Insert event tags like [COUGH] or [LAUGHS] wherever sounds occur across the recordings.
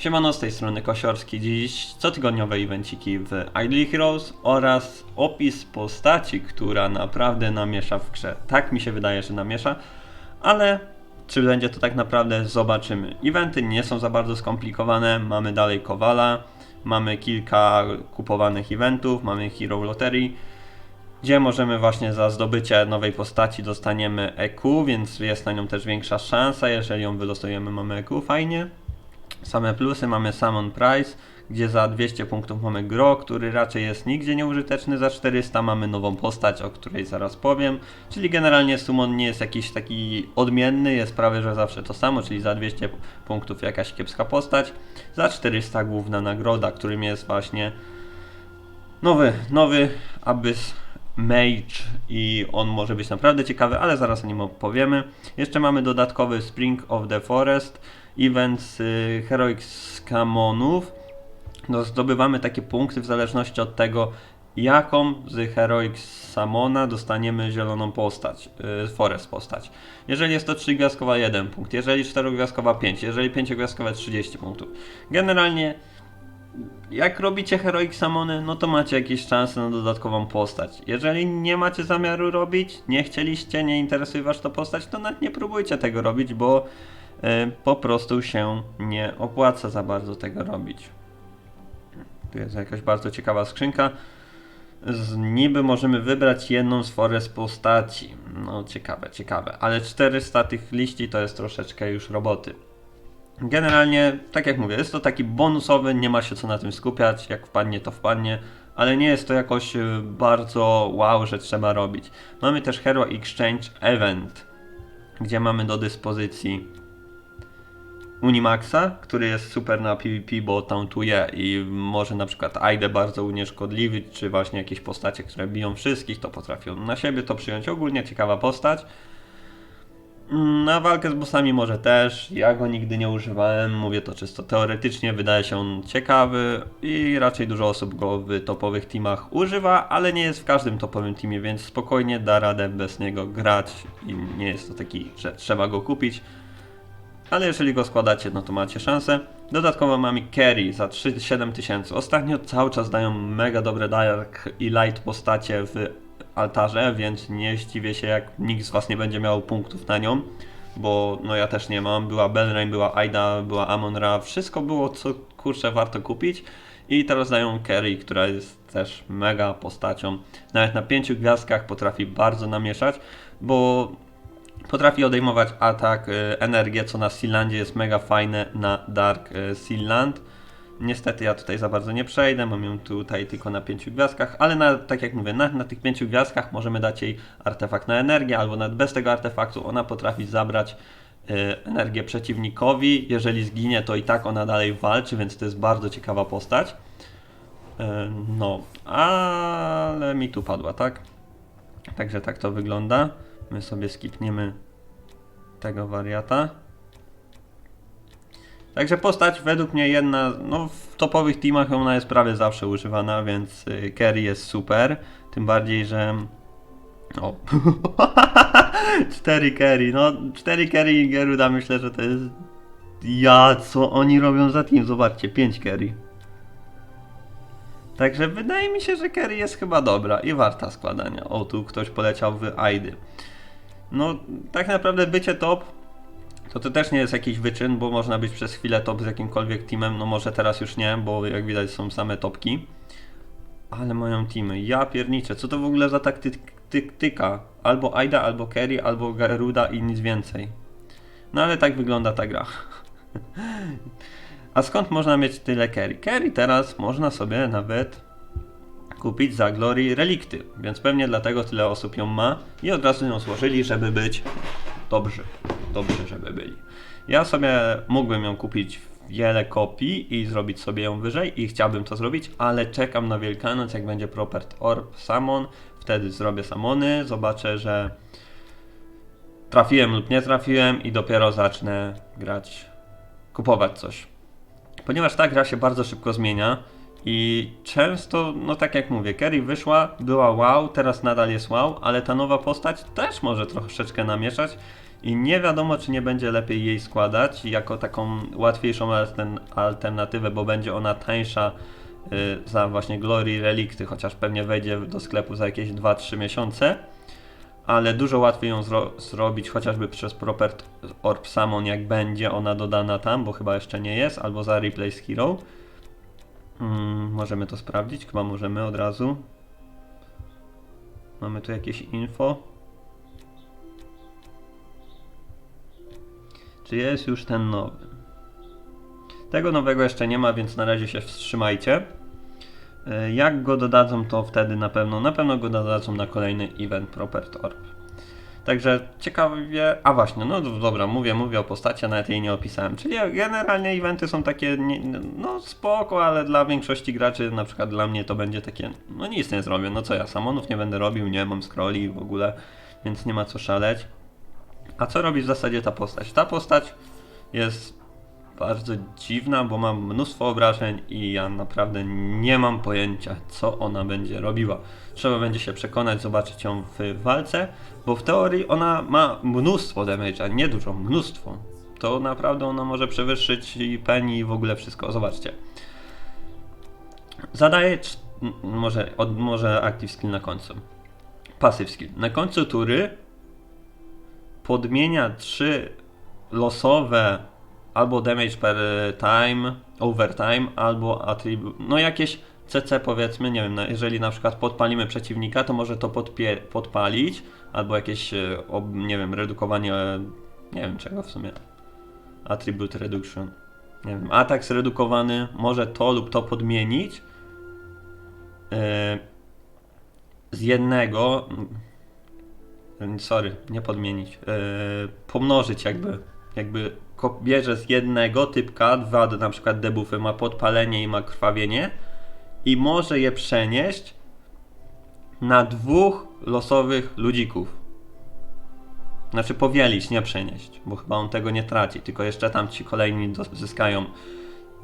Siemano, z tej strony Kosiorski. Dziś cotygodniowe evenciki w Idle Heroes oraz opis postaci, która naprawdę namiesza w grze. Tak mi się wydaje, że namiesza, ale czy będzie to tak naprawdę zobaczymy. Eventy nie są za bardzo skomplikowane, mamy dalej Kowala, mamy kilka kupowanych eventów, mamy Hero Lottery, gdzie możemy właśnie za zdobycie nowej postaci dostaniemy EQ, więc jest na nią też większa szansa, jeżeli ją wylosujemy mamy EQ, fajnie. Same plusy mamy Summon Price, gdzie za 200 punktów mamy Gro, który raczej jest nigdzie nieużyteczny, za 400 mamy nową postać, o której zaraz powiem, czyli generalnie Summon nie jest jakiś taki odmienny, jest prawie że zawsze to samo, czyli za 200 punktów jakaś kiepska postać, za 400 główna nagroda, którym jest właśnie nowy, nowy Abyss Mage. I on może być naprawdę ciekawy, ale zaraz o nim opowiemy. Jeszcze mamy dodatkowy Spring of the Forest, event z y, Heroic Scamonów. No, zdobywamy takie punkty w zależności od tego, jaką z Heroic Samona dostaniemy zieloną postać, y, Forest postać. Jeżeli jest to 3 gwiazdkowa 1 punkt, jeżeli 4 gwiazdkowa 5, jeżeli 5 gwiazdkowa 30 punktów. Generalnie jak robicie Heroic Samony, no to macie jakieś szanse na dodatkową postać. Jeżeli nie macie zamiaru robić, nie chcieliście, nie interesuje was ta postać, to nawet nie próbujcie tego robić, bo po prostu się nie opłaca za bardzo tego robić. Tu jest jakaś bardzo ciekawa skrzynka. Z niby możemy wybrać jedną z forest postaci. No ciekawe, ciekawe. Ale 400 tych liści to jest troszeczkę już roboty. Generalnie, tak jak mówię, jest to taki bonusowy, nie ma się co na tym skupiać, jak wpadnie to wpadnie, ale nie jest to jakoś y, bardzo wow, że trzeba robić. Mamy też Hero Exchange Event, gdzie mamy do dyspozycji Unimaxa, który jest super na PvP, bo tauntuje i może na przykład Aide bardzo unieszkodliwić, czy właśnie jakieś postacie, które biją wszystkich, to potrafią na siebie to przyjąć. Ogólnie ciekawa postać. Mm, Na walkę z bossami może też. Ja go nigdy nie używałem, mówię to czysto teoretycznie, wydaje się on ciekawy i raczej dużo osób go w topowych teamach używa, ale nie jest w każdym topowym teamie, więc spokojnie da radę bez niego grać i nie jest to taki, że trzeba go kupić. Ale jeżeli go składacie, no to macie szansę. Dodatkowo mamy Carry za 3-7 tysięcy. Ostatnio cały czas dają mega dobre Dark i Light postacie w altarze, więc nie zdziwię się jak nikt z was nie będzie miał punktów na nią, bo no ja też nie mam. Była Belrain, była Aida, była Amon-Ra, wszystko było co kurczę warto kupić. I teraz dają Carry, która jest też mega postacią. Nawet na pięciu gwiazdkach potrafi bardzo namieszać, bo Potrafi odejmować atak, y, energię, co na Sealandzie jest mega fajne na Dark y, Sealand. Niestety ja tutaj za bardzo nie przejdę, mam ją tutaj tylko na pięciu gwiazdkach, ale na, tak jak mówię, na, na tych pięciu gwiazdkach możemy dać jej artefakt na energię, albo nawet bez tego artefaktu ona potrafi zabrać y, energię przeciwnikowi. Jeżeli zginie, to i tak ona dalej walczy, więc to jest bardzo ciekawa postać. Y, no, ale mi tu padła, tak? Także tak to wygląda. My sobie skipniemy tego wariata. Także postać według mnie jedna, no w topowych teamach ona jest prawie zawsze używana, więc y, carry jest super. Tym bardziej, że... O. [LAUGHS] 4 carry, no 4 carry i Geruda myślę, że to jest... Ja, co oni robią za team? Zobaczcie, 5 carry. Także wydaje mi się, że carry jest chyba dobra i warta składania. O, tu ktoś poleciał w Aidy. No, tak naprawdę bycie top to to też nie jest jakiś wyczyn, bo można być przez chwilę top z jakimkolwiek teamem. No może teraz już nie, bo jak widać są same topki. Ale mają teamy. Ja pierniczę, co to w ogóle za taktyka? Albo Aida, albo Kerry, albo Garuda i nic więcej. No ale tak wygląda ta gra. [LAUGHS] A skąd można mieć tyle Kerry? Kerry teraz można sobie nawet kupić za Glory relikty, więc pewnie dlatego tyle osób ją ma i od razu ją złożyli, żeby być dobrzy. Dobrzy, żeby byli. Ja sobie mógłbym ją kupić wiele kopii i zrobić sobie ją wyżej i chciałbym to zrobić, ale czekam na Wielkanoc, jak będzie Propert Orb Samon, wtedy zrobię Samony, zobaczę, że trafiłem lub nie trafiłem i dopiero zacznę grać, kupować coś. Ponieważ ta gra się bardzo szybko zmienia i często, no tak jak mówię, Kerry wyszła, była wow, teraz nadal jest wow, ale ta nowa postać też może troszeczkę namieszać i nie wiadomo, czy nie będzie lepiej jej składać jako taką łatwiejszą altern- alternatywę, bo będzie ona tańsza y, za właśnie Glory Relikty, chociaż pewnie wejdzie do sklepu za jakieś 2-3 miesiące, ale dużo łatwiej ją zro- zrobić chociażby przez Proper Orb Summon, jak będzie ona dodana tam, bo chyba jeszcze nie jest, albo za Replace Hero. Mm, możemy to sprawdzić, chyba możemy od razu. Mamy tu jakieś info. Czy jest już ten nowy? Tego nowego jeszcze nie ma, więc na razie się wstrzymajcie. E, Jak go dodadzą, to wtedy na pewno, na pewno go dodadzą na kolejny event Proper Orb. Także ciekawie, a właśnie, no dobra, mówię, mówię o postaci, a nawet jej nie opisałem. Czyli generalnie eventy są takie, nie, no spoko, ale dla większości graczy, na przykład dla mnie to będzie takie, no nic nie zrobię, no co ja, samonów nie będę robił, nie mam scrolli w ogóle, więc nie ma co szaleć. A co robi w zasadzie ta postać? Ta postać jest bardzo dziwna, bo ma mnóstwo obrażeń i ja naprawdę nie mam pojęcia, co ona będzie robiła. Trzeba będzie się przekonać, zobaczyć ją w walce, bo w teorii ona ma mnóstwo damage'a, nie dużo, mnóstwo. To naprawdę ona może przewyższyć i i w ogóle wszystko. Zobaczcie. Zadaje, może, od, może active skill na końcu. Passive skill. Na końcu tury podmienia trzy losowe albo damage per time, overtime, albo attribute, no jakieś CC powiedzmy, nie wiem, jeżeli na przykład podpalimy przeciwnika, to może to podpalić, albo jakieś, e, nie wiem, redukowanie, e, nie wiem czego w sumie, attribute reduction, nie wiem, atak zredukowany, może to lub to podmienić, e, z jednego, mm, sorry, nie podmienić, e, pomnożyć jakby, jakby bierze z jednego typka, dwa na przykład debuffy, ma podpalenie i ma krwawienie i może je przenieść na dwóch losowych ludzików. Znaczy powielić, nie przenieść, bo chyba on tego nie traci, tylko jeszcze tam ci kolejni zyskają.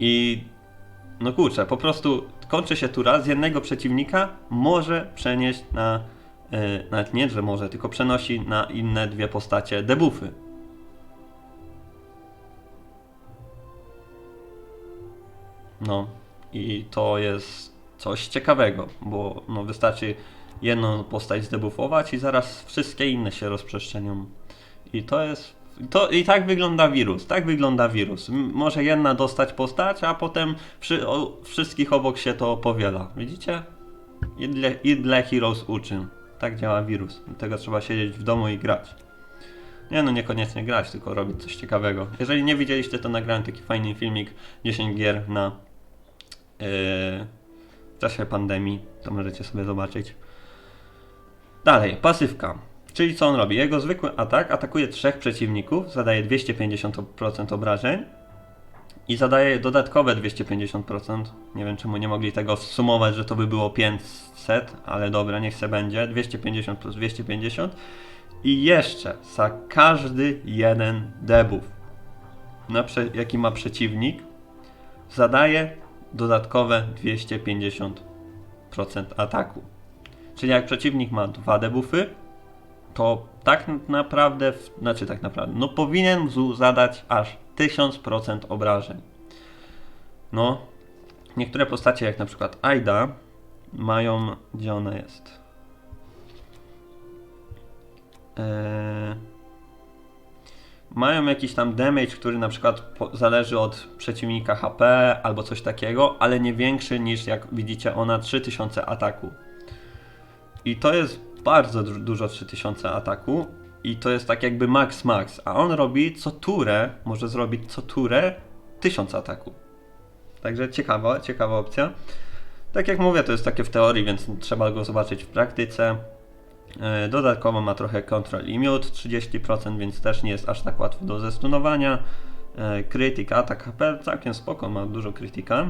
I no kurczę, po prostu kończy się tura, z jednego przeciwnika może przenieść na, yy, nawet nie, że może, tylko przenosi na inne dwie postacie debuffy. No i to jest coś ciekawego, bo no, wystarczy jedną postać zdebuffować i zaraz wszystkie inne się rozprzestrzenią. I to jest. To, I tak wygląda wirus. Tak wygląda wirus. Może jedna dostać postać, a potem przy, o, wszystkich obok się to powiela. Widzicie? Idle, idle Heroes uczy. Tak działa wirus. Dlatego trzeba siedzieć w domu i grać. Nie no, niekoniecznie grać, tylko robić coś ciekawego. Jeżeli nie widzieliście, to nagrałem taki fajny filmik 10 gier na w czasie pandemii. To możecie sobie zobaczyć. Dalej, pasywka. Czyli co on robi? Jego zwykły atak atakuje trzech przeciwników, zadaje 250% obrażeń i zadaje dodatkowe 250%. Nie wiem czemu nie mogli tego sumować, że to by było 500, ale dobra, niech se będzie. 250 plus 250 i jeszcze za każdy jeden debuff, jaki ma przeciwnik, zadaje dodatkowe 250% ataku. Czyli jak przeciwnik ma dwa debuffy, to tak naprawdę, znaczy tak naprawdę, no powinien zadać aż 1000% obrażeń. No, niektóre postacie, jak na przykład Aida, mają, gdzie ona jest? Eee, mają jakiś tam damage, który na przykład zależy od przeciwnika HP albo coś takiego, ale nie większy niż jak widzicie ona 3000 ataku. I to jest bardzo du- dużo 3000 ataku i to jest tak jakby max max, a on robi co turę, może zrobić co turę 1000 ataku. Także ciekawa, ciekawa opcja. Tak jak mówię, to jest takie w teorii, więc trzeba go zobaczyć w praktyce. E, Dodatkowo ma trochę control i miód 30%, więc też nie jest aż tak łatwy do zestunowania. E, Krytyk, atak HP całkiem spoko, ma dużo krytyka.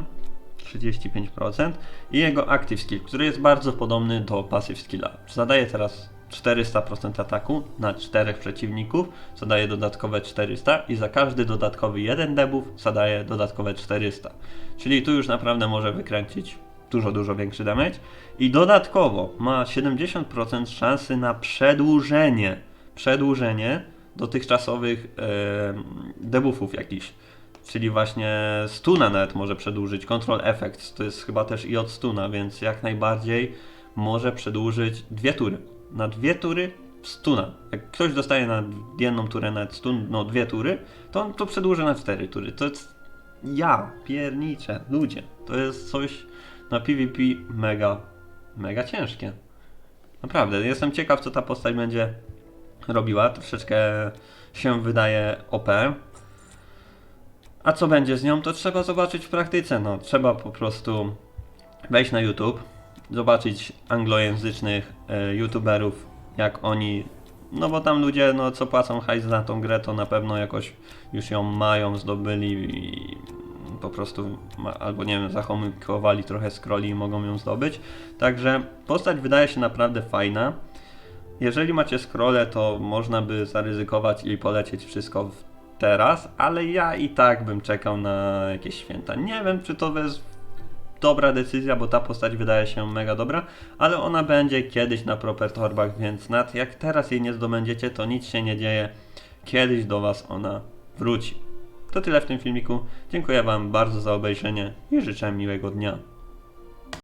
35% i jego active skill, który jest bardzo podobny do passive skilla. Zadaje teraz 400% ataku na czterech przeciwników, zadaje dodatkowe 400 i za każdy dodatkowy jeden debuff zadaje dodatkowe 400. Czyli tu już naprawdę może wykręcić dużo, dużo większy damage i dodatkowo ma 70% szansy na przedłużenie, przedłużenie dotychczasowych e, debuffów jakichś. Czyli właśnie stuna nawet może przedłużyć. Control Effects to jest chyba też i od stuna, więc jak najbardziej może przedłużyć dwie tury. Na dwie tury stuna. Jak ktoś dostaje na jedną turę nawet stun, no dwie tury, to on to przedłuży na cztery tury. To jest ja pierniczę, ludzie. To jest coś na PvP mega, mega ciężkie. Naprawdę, jestem ciekaw co ta postać będzie robiła. Troszeczkę się wydaje OP. A co będzie z nią, to trzeba zobaczyć w praktyce. No, trzeba po prostu wejść na YouTube, zobaczyć anglojęzycznych e, youtuberów, jak oni. No bo tam ludzie, no co płacą hajs za tą grę, to na pewno jakoś już ją mają, zdobyli i po prostu, albo nie wiem, zachomykowali trochę scrolli i mogą ją zdobyć. Także postać wydaje się naprawdę fajna. Jeżeli macie scrolle, to można by zaryzykować i polecieć wszystko teraz, ale ja i tak bym czekał na jakieś święta. Nie wiem, czy to jest dobra decyzja, bo ta postać wydaje się mega dobra, ale ona będzie kiedyś na proper torbach, więc nawet jak teraz jej nie zdobędziecie, to nic się nie dzieje. Kiedyś do Was ona wróci. To tyle w tym filmiku. Dziękuję Wam bardzo za obejrzenie i życzę miłego dnia.